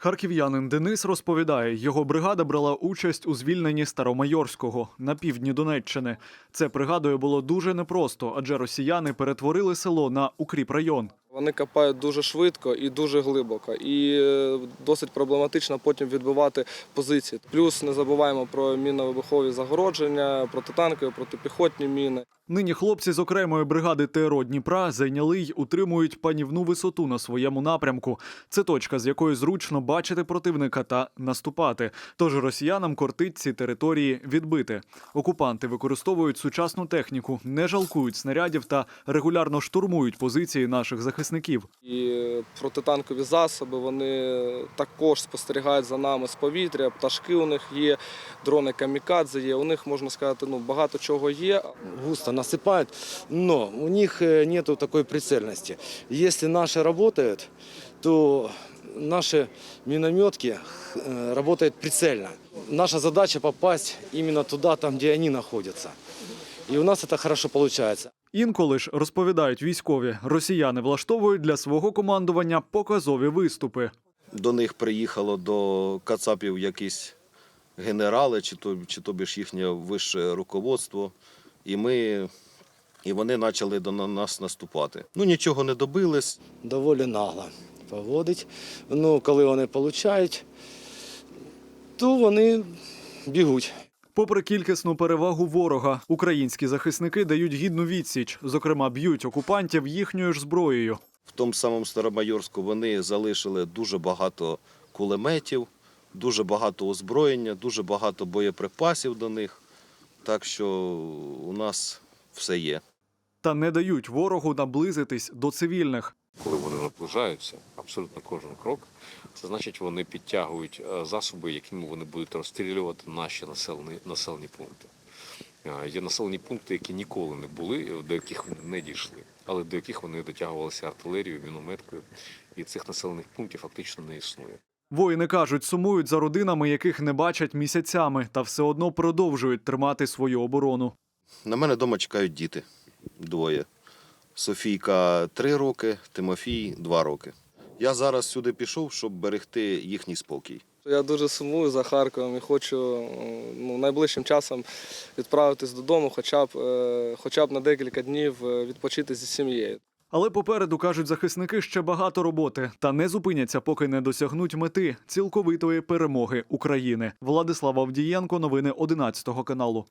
Харків'янин Денис розповідає, його бригада брала участь у звільненні Старомайорського на півдні Донеччини. Це пригадує було дуже непросто, адже росіяни перетворили село на укріпрайон. Вони копають дуже швидко і дуже глибоко, і е, досить проблематично потім відбивати позиції. Плюс не забуваємо про мінно-вибухові загородження, протитанкові, протипіхотні міни. Нині хлопці з окремої бригади ТРО Дніпра зайняли й утримують панівну висоту на своєму напрямку. Це точка, з якої зручно бачити противника та наступати. Тож росіянам кортить ці території відбити. Окупанти використовують сучасну техніку, не жалкують снарядів та регулярно штурмують позиції наших захисників І е, протитанкові засоби вони також спостерігають за нами з повітря. Пташки у них є, дрони камікадзе є. У них можна сказати, ну багато чого є. густо насыпают, но у них э, нету такой прицельности. Если наши работают, то наши минометки э, работают прицельно. Наша задача попасть именно туда, там, где они находятся. И у нас это хорошо получается. Інколи ж розповідають військові, росіяни влаштовують для свого командування показові виступи. до них приїхало до Кацапів якісь генерали, чи то, чи то більш їхнє вище руководство, і ми. І вони почали до нас наступати. Ну нічого не добились. Доволі нагло поводить. Ну, коли вони получають, то вони бігуть. Попри кількісну перевагу ворога, українські захисники дають гідну відсіч, зокрема, б'ють окупантів їхньою ж зброєю. В тому самому Старомайорську вони залишили дуже багато кулеметів, дуже багато озброєння, дуже багато боєприпасів до них. Так що у нас все є. Та не дають ворогу наблизитись до цивільних. Коли вони наближаються, абсолютно кожен крок, це значить, вони підтягують е, засоби, якими вони будуть розстрілювати наші населені, населені пункти. Е, Є населені пункти, які ніколи не були, до яких вони не дійшли, але до яких вони дотягувалися артилерією, мінометкою, і цих населених пунктів фактично не існує. Воїни кажуть, сумують за родинами, яких не бачать місяцями, та все одно продовжують тримати свою оборону. На мене вдома чекають діти двоє. Софійка три роки, Тимофій два роки. Я зараз сюди пішов, щоб берегти їхній спокій. Я дуже сумую за Харковом і хочу ну, найближчим часом відправитись додому, хоча б, е, хоча б на декілька днів е, відпочити зі сім'єю. Але попереду кажуть захисники ще багато роботи та не зупиняться, поки не досягнуть мети цілковитої перемоги України. Владислав Авдієнко, новини 11 каналу.